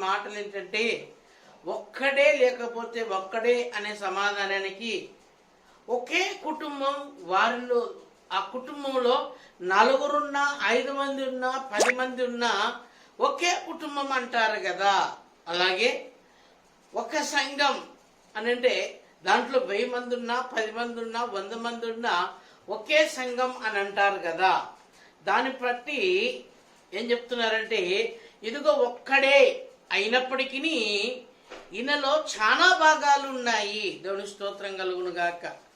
మాటలు ఏంటంటే ఒక్కడే లేకపోతే ఒక్కడే అనే సమాధానానికి ఒకే కుటుంబం వారిలో ఆ కుటుంబంలో నలుగురున్నా ఐదు మంది ఉన్నా పది మంది ఉన్నా ఒకే కుటుంబం అంటారు కదా. అలాగే ఒక సంఘం అని అంటే దాంట్లో వెయ్యి మంది ఉన్నా పది మంది ఉన్నా వంద మంది ఉన్నా ఒకే సంఘం అని అంటారు కదా. దాన్ని బట్టి ఏం చెప్తున్నారంటే ఇదిగో ఒక్కడే అయినప్పటికీ ఈయనలో చాలా భాగాలు ఉన్నాయి దేవుని స్తోత్రం కలుగును గాక.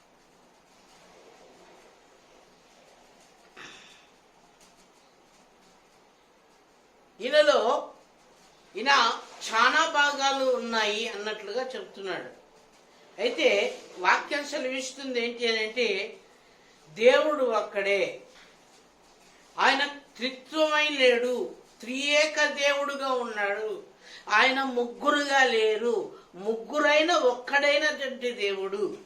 ఈయనలో ఈయన చాలా భాగాలు ఉన్నాయి అన్నట్లుగా చెప్తున్నాడు. అయితే వాక్యం సెలవిస్తుంది ఏంటి అని అంటే దేవుడు అక్కడే. ఆయన త్రిత్వమై లేడు. త్రియేక దేవుడుగా ఉన్నాడు. ఆయన ముగ్గురుగా లేరు. ముగ్గురైన ఒక్కడైనటువంటి దేవుడు.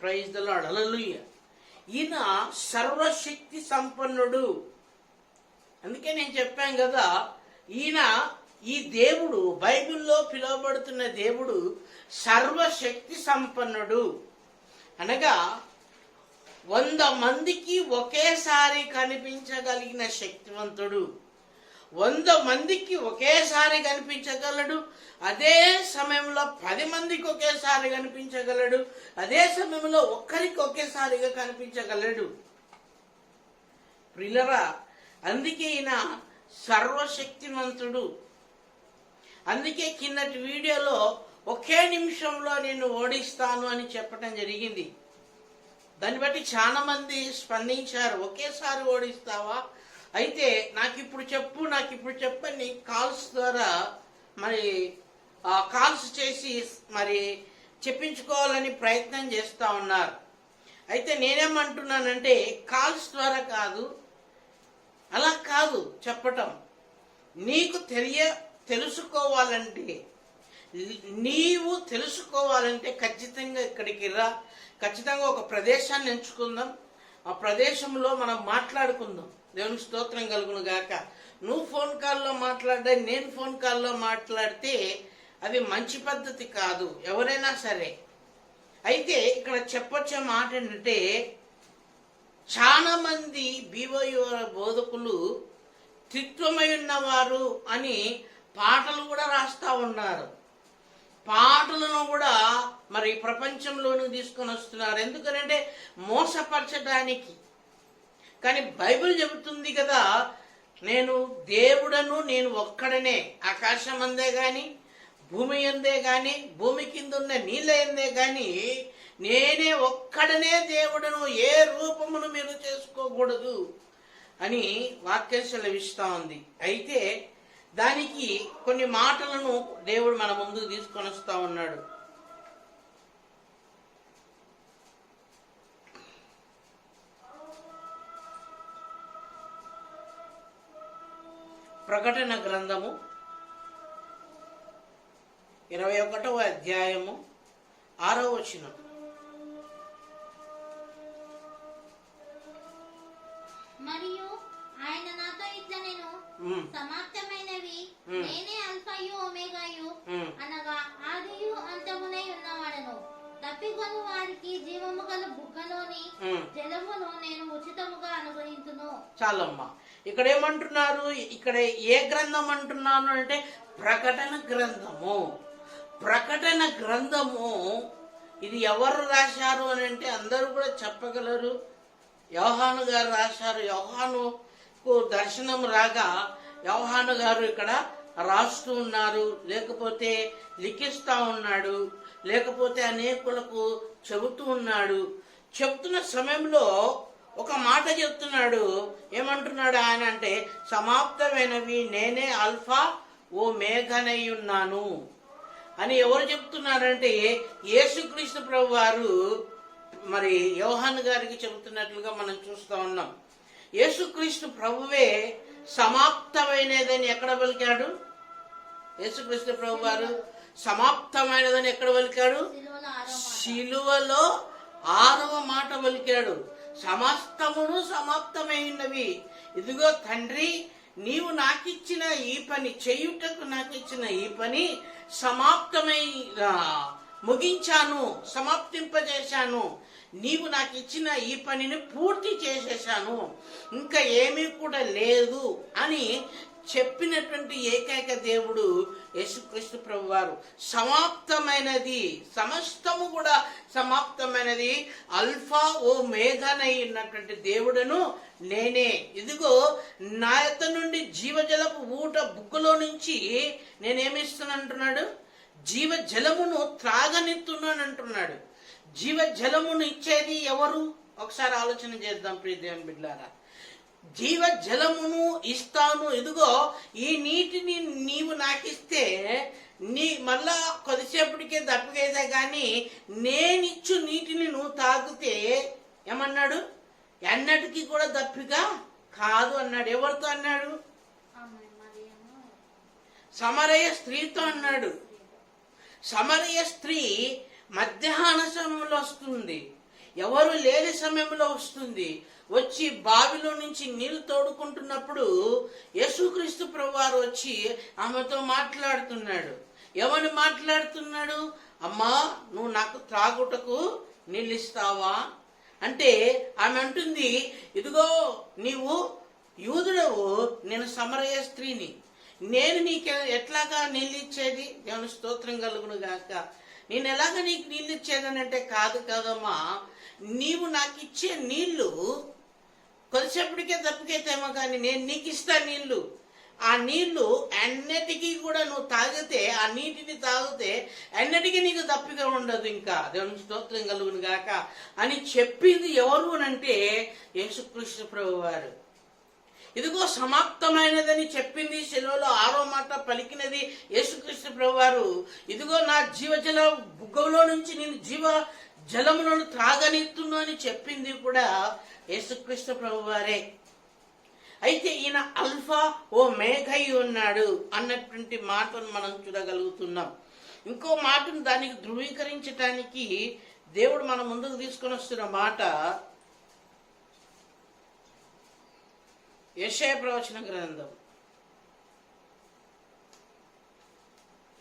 ప్రయోజనలో అడలలు ఈయన సర్వశక్తి సంపన్నుడు. అందుకే నేను చెప్పాను కదా ఈయన ఈ దేవుడు బైబిల్లో పిలువబడుతున్న దేవుడు సర్వశక్తి సంపన్నుడు. అనగా వంద మందికి ఒకేసారి కనిపించగలిగిన శక్తివంతుడు. వంద మందికి ఒకేసారి కనిపించగలడు. అదే సమయంలో పది మందికి ఒకేసారి కనిపించగలడు. అదే సమయంలో ఒక్కరికి ఒకేసారిగా కనిపించగలడు. ప్రిలరా అందుకే ఈయన సర్వశక్తిమంతుడు. అందుకే కిందటి వీడియోలో ఒకే నిమిషంలో నేను ఓడిస్తాను అని చెప్పడం జరిగింది. దాన్ని బట్టి చాలా మంది స్పందించారు ఒకేసారి ఓడిస్తావా? అయితే నాకు ఇప్పుడు చెప్పు నాకు ఇప్పుడు చెప్పని కాల్స్ ద్వారా మరి కాల్స్ చేసి మరి చెప్పించుకోవాలని ప్రయత్నం చేస్తూ ఉన్నారు. అయితే నేనేమంటున్నానంటే కాల్స్ ద్వారా కాదు అలా కాదు చెప్పటం. నీకు తెలియ తెలుసుకోవాలంటే నీవు తెలుసుకోవాలంటే ఖచ్చితంగా ఇక్కడికి రా. ఖచ్చితంగా ఒక ప్రదేశాన్ని ఎంచుకుందాం. ఆ ప్రదేశంలో మనం మాట్లాడుకుందాం. దేవునికి స్తోత్రం కలుగును గాక. నువ్వు ఫోన్ కాల్లో మాట్లాడే నేను ఫోన్ కాల్లో మాట్లాడితే అది మంచి పద్ధతి కాదు. ఎవరైనా సరే. అయితే ఇక్కడ చెప్పొచ్చే మాట ఏంటంటే చాలా మంది బీవయు బోధకులు త్రిత్వమై ఉన్నవారు అని పాటలు కూడా రాస్తా ఉన్నారు. పాటలను కూడా మరి ప్రపంచంలోనూ తీసుకొని వస్తున్నారు. ఎందుకనంటే మోసపరచడానికి. కానీ బైబిల్ చెబుతుంది కదా నేను దేవుడను నేను ఒక్కడనే. ఆకాశం అందే గాని భూమి అందే గాని భూమి కింద ఉన్న నీళ్ళ ఎందే గాని నేనే ఒక్కడనే దేవుడను ఏ రూపమును మీరు చేసుకోకూడదు అని వాక్యం సెలవిస్తా ఉంది. అయితే దానికి కొన్ని మాటలను దేవుడు మన ముందుకు తీసుకొని వస్తా ఉన్నాడు. ప్రకటన గ్రంథము ఇరవై ఒకటవ అధ్యాయము ఆరో వచనం. మరియు ఆయన నాతో ఇట్లా నేను సమాప్తమైనవి. నేనే అల్ఫయు ఒమేగాయు అనగా ఆదియు అంతమునై ఉన్నవాడను. తప్పికొను వారికి జీవము గల బుగ్గలోని. జలమును నేను ఉచితముగా అనుగ్రహించును చాలమ్మా. ఇక్కడ ఏమంటున్నారు ఇక్కడ ఏ గ్రంథం అంటున్నాను అంటే ప్రకటన గ్రంథము. ప్రకటన గ్రంథము ఇది ఎవరు రాశారు అని అంటే అందరూ కూడా చెప్పగలరు. యోహాను గారు రాశారు. యోహానుకు దర్శనం రాగా యోహాను గారు ఇక్కడ రాస్తూ ఉన్నారు. లేకపోతే లిఖిస్తా ఉన్నాడు. లేకపోతే అనేకులకు చెబుతూ ఉన్నాడు. చెప్తున్న సమయంలో ఒక మాట చెప్తున్నాడు. ఏమంటున్నాడు ఆయన అంటే సమాప్తమైనవి నేనే అల్ఫా ఓ మేఘనై ఉన్నాను. అని ఎవరు చెప్తున్నారంటే యేసుక్రీస్తు ప్రభు వారు మరి యోహాన్ గారికి చెబుతున్నట్లుగా మనం చూస్తా ఉన్నాం. యేసుక్రీస్తు ప్రభువే సమాప్తమైనదని ఎక్కడ పలికాడు? యేసుక్రీస్తు ప్రభు వారు సమాప్తమైనదని ఎక్కడ పలికాడు? శిలువలో ఆరవ మాట పలికాడు. సమస్తమును సమాప్తమైనవి. ఇదిగో తండ్రి నీవు నాకిచ్చిన ఈ పని చేయుటకు నాకు ఇచ్చిన ఈ పని సమాప్తమై ముగించాను సమాప్తింపజేశాను. నీవు నాకు ఇచ్చిన ఈ పనిని పూర్తి చేసేశాను. ఇంకా ఏమీ కూడా లేదు అని చెప్పినటువంటి ఏకైక దేవుడు యేసుక్రీస్తు ప్రభు వారు సమాప్తమైనది సమస్తము కూడా సమాప్తమైనది. అల్ఫా ఓ మేఘనై ఉన్నటువంటి దేవుడను నేనే. ఇదిగో నా యొక్క నుండి జీవజలపు ఊట బుగ్గలో నుంచి నేనేమిస్తున్నానంటున్నాడు? జీవ జలమును త్రాగనిస్తున్నాను అంటున్నాడు జీవ జలమును ఇచ్చేది ఎవరు? ఒకసారి ఆలోచన చేద్దాం ప్రియదేవన్ బిడ్లారా జీవ జలమును ఇస్తాను. ఇదిగో ఈ నీటిని నీవు నాకిస్తే నీ మళ్ళా కొద్దిసేపటికే దప్పిగైతే కానీ నేనిచ్చు నీటిని నువ్వు తాగితే ఏమన్నాడు? ఎన్నటికీ కూడా దప్పిగా కాదు అన్నాడు. ఎవరితో అన్నాడు? సమరయ్య సమరయ స్త్రీతో అన్నాడు. సమరయ స్త్రీ మధ్యాహ్న సమయంలో వస్తుంది. ఎవరు లేని సమయంలో వస్తుంది. వచ్చి బావిలో నుంచి నీళ్ళు తోడుకుంటున్నప్పుడు యేసుక్రీస్తు ప్రభువారు వచ్చి ఆమెతో మాట్లాడుతున్నాడు. ఎవరిని మాట్లాడుతున్నాడు? అమ్మా నువ్వు నాకు త్రాగుటకు నీళ్ళు ఇస్తావా అంటే ఆమె అంటుంది ఇదిగో నీవు యూదుడవు నేను సమరయ స్త్రీని. నేను నీకు ఎట్లాగా నీళ్ళు ఇచ్చేది దేవుని స్తోత్రం కలుగును గాక. నేను ఎలాగ నీకు నీళ్ళు ఇచ్చేదని అంటే కాదు కాదమ్మా. నీవు నాకు ఇచ్చే నీళ్ళు కొద్దిసేపటికే తప్పికైతేమో కానీ నేను నీకు ఇస్తా నీళ్ళు ఆ నీళ్ళు అన్నిటికీ కూడా నువ్వు తాగితే ఆ నీటిని తాగితే అన్నిటికీ నీకు తప్పిక ఉండదు ఇంకా. దేవుని స్తోత్రం కలుగును గాక. అని చెప్పింది ఎవరు అంటే యేసుకృష్ణ ప్రభు వారు ఇదిగో సమాప్తమైనదని చెప్పింది సెలవులో ఆరో మాట పలికినది యేసుక్రీస్తు ప్రభువారు. ఇదిగో నా జీవజల బుగ్గలో నుంచి నేను జీవ జలములను త్రాగనిత్తును అని చెప్పింది కూడా యేసుక్రీస్తు ప్రభువారే. అయితే ఈయన అల్ఫా ఓ మేఘై ఉన్నాడు అన్నటువంటి మాటను మనం చూడగలుగుతున్నాం. ఇంకో మాటను దానికి ధృవీకరించటానికి దేవుడు మన ముందుకు తీసుకొని వస్తున్న మాట యశయ ప్రవచన గ్రంథం.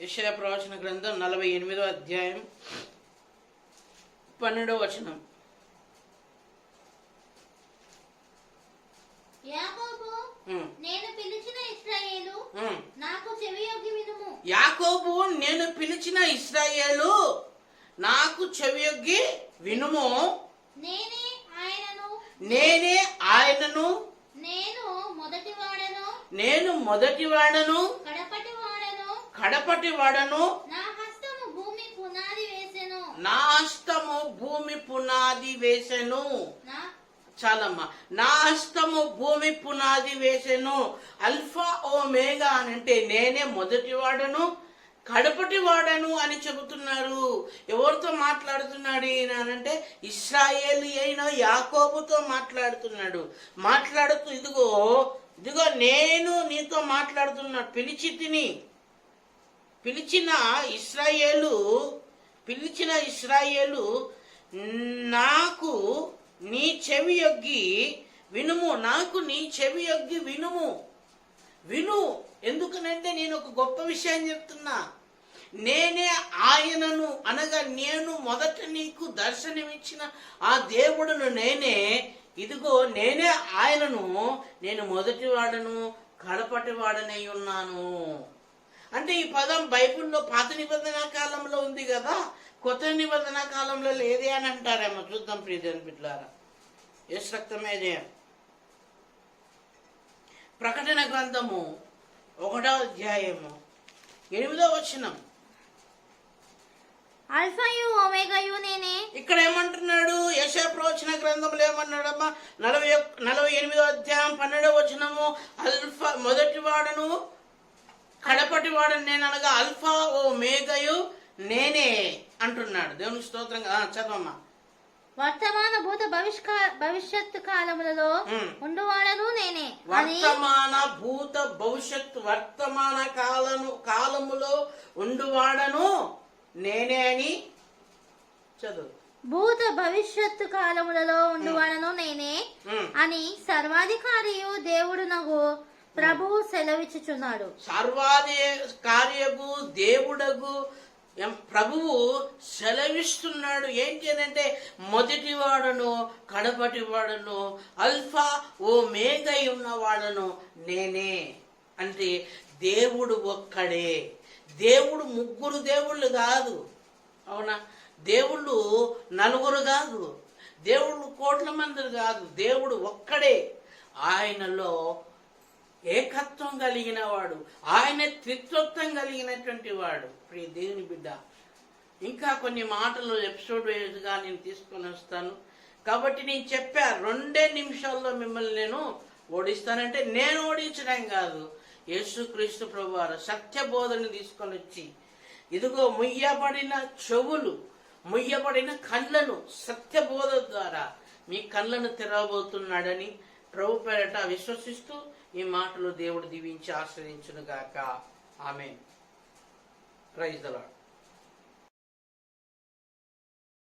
యశయ ప్రవచన గ్రంథం నలభై ఎనిమిదో అధ్యాయం. పన్నెండో వచనం. నేను పిలిచిన ఇశ్రాయేలు ఉమ్. నాకు చెవియొగ్గి వినుము యాకోబు నేను పిలిచిన ఇస్రాయేలు నాకు చెవియొగ్గి వినుము. నేనే ఆయనను నేనే ఆయనను నేను మొదటి వాడను నేను మొదటి వాడను కడపటి వాడను కడపటి వాడను నా హస్తము భూమి పునాది వేసెను నా హస్తము భూమి పునాది వేసెను. చాలమ్మా. నా హస్తము భూమి పునాది వేసెను. అల్ఫా ఓ మేఘా అని అంటే నేనే మొదటి వాడను కడపటి వాడను అని చెబుతున్నారు. ఎవరితో మాట్లాడుతున్నాడు ఈయన అంటే ఇస్రాయేలు అయిన యాకోబుతో మాట్లాడుతున్నాడు. మాట్లాడుతూ ఇదిగో ఇదిగో నేను నీతో మాట్లాడుతున్నా పిలిచి తిని. పిలిచిన ఇస్రాయేలు పిలిచిన ఇస్రాయేలు నాకు నీ చెవి యొగ్గి వినుము నాకు నీ చెవి యొగ్గి వినుము. విను ఎందుకనంటే నేను ఒక గొప్ప విషయం చెప్తున్నా. నేనే ఆయనను అనగా నేను మొదట నీకు దర్శనమిచ్చిన ఆ దేవుడును నేనే. ఇదిగో నేనే ఆయనను నేను మొదటివాడను కడపటివాడనై కడపటి వాడనై ఉన్నాను. అంటే ఈ పదం బైబిల్లో పాత నిబంధన కాలంలో ఉంది కదా కొత్త నిబంధన కాలంలో లేదే అని అంటారేమో. చూద్దాం ప్రియదేవన్ బిడ్లారా ఎస్ రక్తమే జయం ప్రకటన గ్రంథము ఒకటో అధ్యాయము ఎనిమిదో వచనం. అల్ఫయు ఒమేగయు నేనే. ఇక్కడ ఏమంటున్నాడు? యశ ప్రవచన గ్రంథంలో ఏమన్నాడమ్మా? నలభై నలభై ఎనిమిదో అధ్యాయం పన్నెండో వచనము. అల్ఫా మొదటి వాడను కడపటి వాడను నేను అనగా అల్ఫా ఓ మేఘయు నేనే అంటున్నాడు. దేవునికి స్తోత్రంగా చదవమ్మా. వర్తమాన భూత భవిష్క భవిష్యత్తు కాలములలో. ఉండువాడను నేనే. వర్తమాన భూత భవిష్యత్ వర్తమాన కాలము కాలములో ఉండువాడను నేనే అని చదువు. భూత భవిష్యత్తు కాలములలో ఉండువాడను నేనే. అని సర్వాధికారియు దేవుడు నాకు ప్రభువు సెలవిచ్చుచున్నాడు. సర్వాది కార్యకు దేవుడకు ప్రభువు సెలవిస్తున్నాడు. ఏం అని మొదటి వాడను కడపటి వాడను అల్ఫా ఓ మేఘై ఉన్న వాడను నేనే అంటే దేవుడు ఒక్కడే. దేవుడు ముగ్గురు దేవుళ్ళు కాదు. అవునా? దేవుళ్ళు నలుగురు కాదు. దేవుళ్ళు కోట్ల మంది కాదు. దేవుడు ఒక్కడే. ఆయనలో ఏకత్వం కలిగిన వాడు ఆయన త్రిత్వత్వం కలిగినటువంటి వాడు. ప్రియ దేవుని బిడ్డ ఇంకా కొన్ని మాటలు ఎపిసోడ్ వైజ్గా నేను తీసుకొని వస్తాను. కాబట్టి నేను చెప్పా రెండే నిమిషాల్లో మిమ్మల్ని నేను ఓడిస్తానంటే నేను ఓడించడం కాదు. యేసుక్రీస్తు ప్రభువారు సత్య బోధన తీసుకొని వచ్చి ఇదిగో ముయ్యబడిన చెవులు ముయ్యబడిన కళ్ళను సత్య బోధ ద్వారా మీ కళ్ళను తెరవబోతున్నాడని ప్రభు పేరట విశ్వసిస్తూ ఈ మాటలు దేవుడు దీవించి ఆశ్రయించునుగాక. ఆమె ప్రైజ్ ద